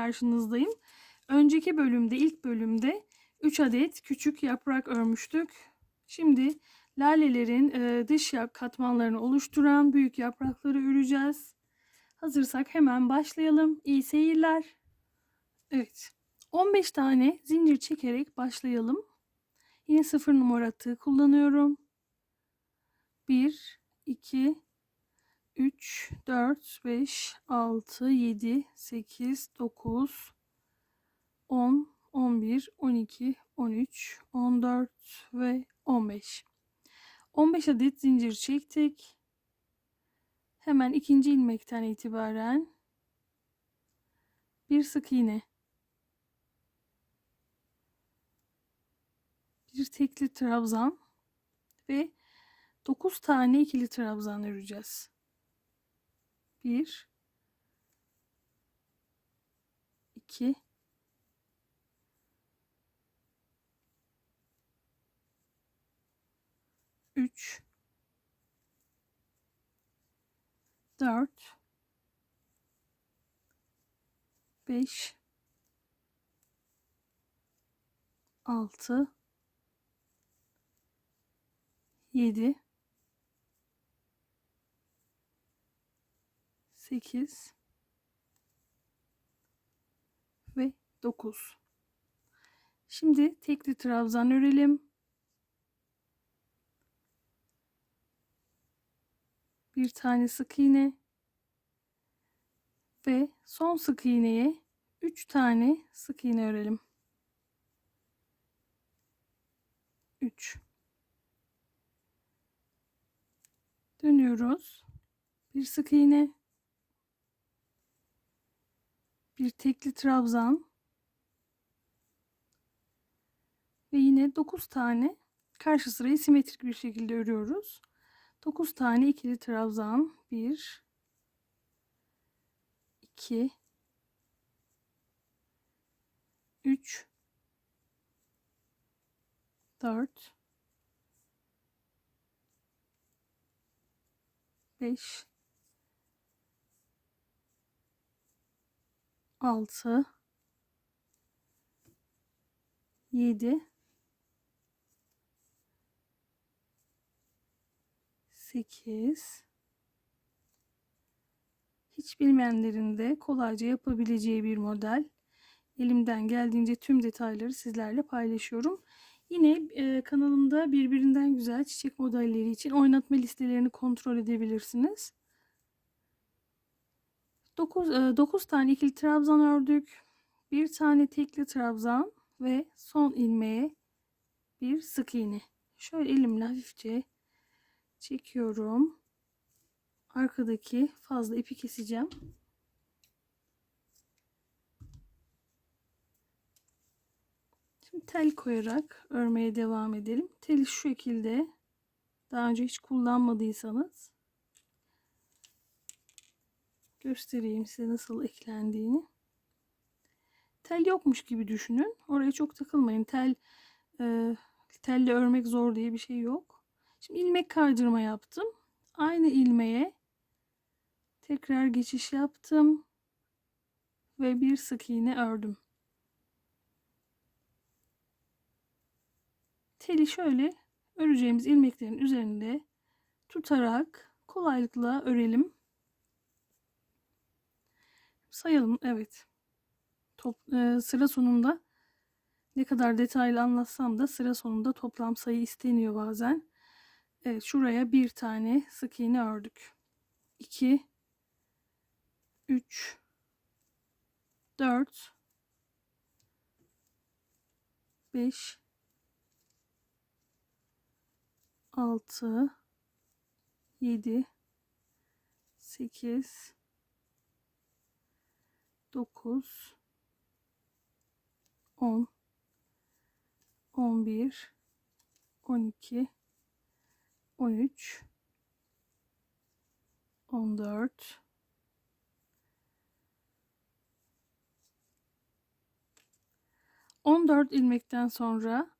karşınızdayım. Önceki bölümde, ilk bölümde 3 adet küçük yaprak örmüştük. Şimdi lalelerin e, dış yap katmanlarını oluşturan büyük yaprakları öreceğiz. Hazırsak hemen başlayalım. İyi seyirler. Evet. 15 tane zincir çekerek başlayalım. Yine sıfır numara tığ kullanıyorum. 1, 2, 3, 4, 5, 6, 7, 8, 9, 10, 11, 12, 13, 14 ve 15. 15 adet zincir çektik. Hemen ikinci ilmekten itibaren bir sık iğne. Bir tekli trabzan ve 9 tane ikili trabzan öreceğiz. 1 2 3 4 5 6 7 8 ve 9. Şimdi tekli trabzan örelim. Bir tane sık iğne ve son sık iğneye 3 tane sık iğne örelim. 3 Dönüyoruz. Bir sık iğne bir tekli trabzan ve yine 9 tane karşı sırayı simetrik bir şekilde örüyoruz. 9 tane ikili trabzan 1 2 3 4 5 6 7 8 hiç bilmeyenlerin de kolayca yapabileceği bir model. Elimden geldiğince tüm detayları sizlerle paylaşıyorum. Yine e, kanalımda birbirinden güzel çiçek modelleri için oynatma listelerini kontrol edebilirsiniz. 9, 9 tane ikili trabzan ördük. Bir tane tekli trabzan ve son ilmeğe bir sık iğne. Şöyle elimle hafifçe çekiyorum. Arkadaki fazla ipi keseceğim. Şimdi tel koyarak örmeye devam edelim. Teli şu şekilde daha önce hiç kullanmadıysanız göstereyim size nasıl eklendiğini. Tel yokmuş gibi düşünün. Oraya çok takılmayın. Tel e, telle örmek zor diye bir şey yok. Şimdi ilmek kaydırma yaptım. Aynı ilmeğe tekrar geçiş yaptım ve bir sık iğne ördüm. Teli şöyle öreceğimiz ilmeklerin üzerinde tutarak kolaylıkla örelim. Sayalım. Evet. Top, e, sıra sonunda ne kadar detaylı anlatsam da sıra sonunda toplam sayı isteniyor bazen. Evet şuraya bir tane sık iğne ördük. 2 3 4 5 6 7 8 9 10 11 12 13 14 14 ilmekten sonra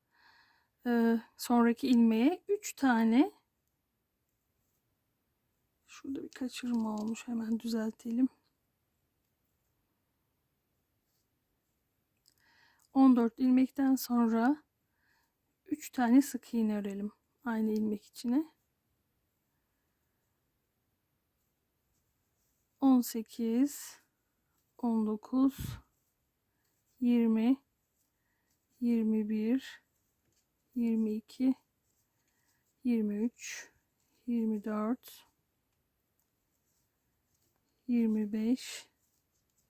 e, sonraki ilmeğe 3 tane şurada bir kaçırma olmuş hemen düzeltelim 14 ilmekten sonra 3 tane sık iğne örelim. Aynı ilmek içine. 18 19 20 21 22 23 24 25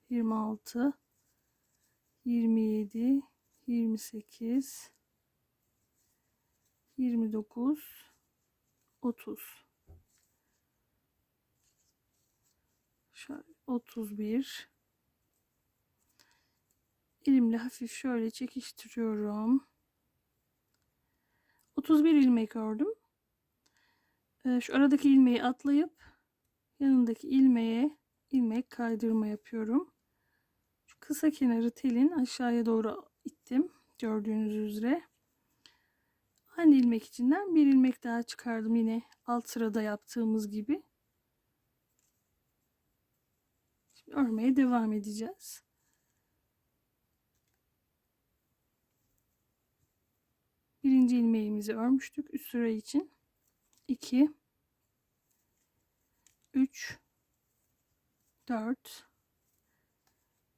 26 27 28 29 30 şöyle 31 elimle hafif şöyle çekiştiriyorum. 31 ilmek ördüm Ee, şu aradaki ilmeği atlayıp yanındaki ilmeğe ilmek kaydırma yapıyorum kısa kenarı telin aşağıya doğru ittim gördüğünüz üzere. Aynı ilmek içinden bir ilmek daha çıkardım yine alt sırada yaptığımız gibi. Şimdi örmeye devam edeceğiz. Birinci ilmeğimizi örmüştük üst sıra için. 2 3 4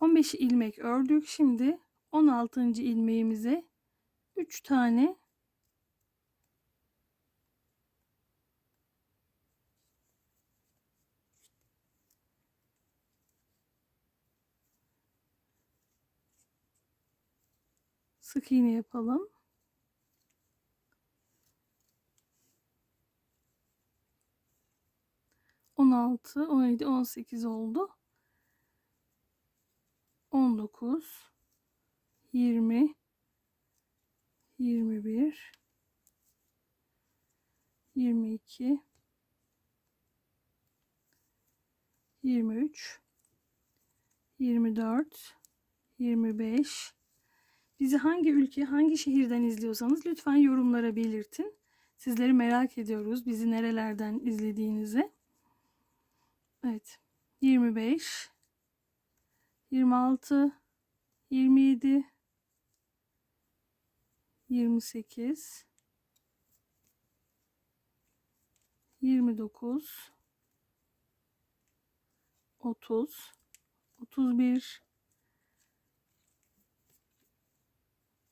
15 ilmek ördük. Şimdi 16. ilmeğimize 3 tane sık iğne yapalım. On altı, on yedi, on sekiz oldu. On dokuz, yirmi, yirmi bir, yirmi iki, yirmi üç, yirmi dört, yirmi beş, Bizi hangi ülke, hangi şehirden izliyorsanız lütfen yorumlara belirtin. Sizleri merak ediyoruz. Bizi nerelerden izlediğinizi. Evet. 25 26 27 28 29 30 31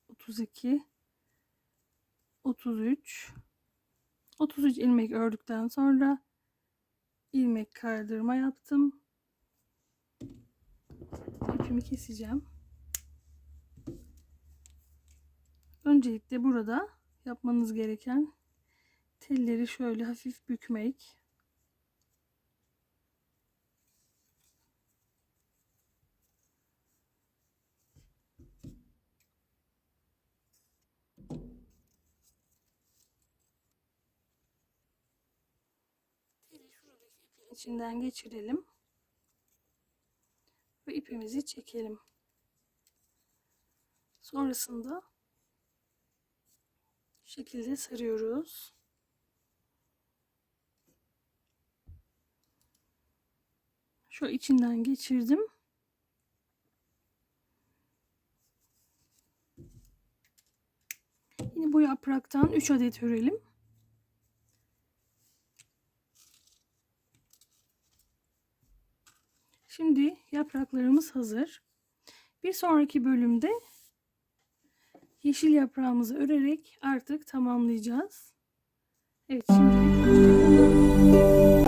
32 33 33 ilmek ördükten sonra ilmek kaydırma yaptım. İpimi keseceğim. Öncelikle burada yapmanız gereken telleri şöyle hafif bükmek. İçinden geçirelim. Ve ipimizi çekelim. Sonrasında şu şekilde sarıyoruz. Şu içinden geçirdim. Yine bu yapraktan 3 adet örelim. Şimdi yapraklarımız hazır. Bir sonraki bölümde yeşil yaprağımızı örerek artık tamamlayacağız. Evet şimdi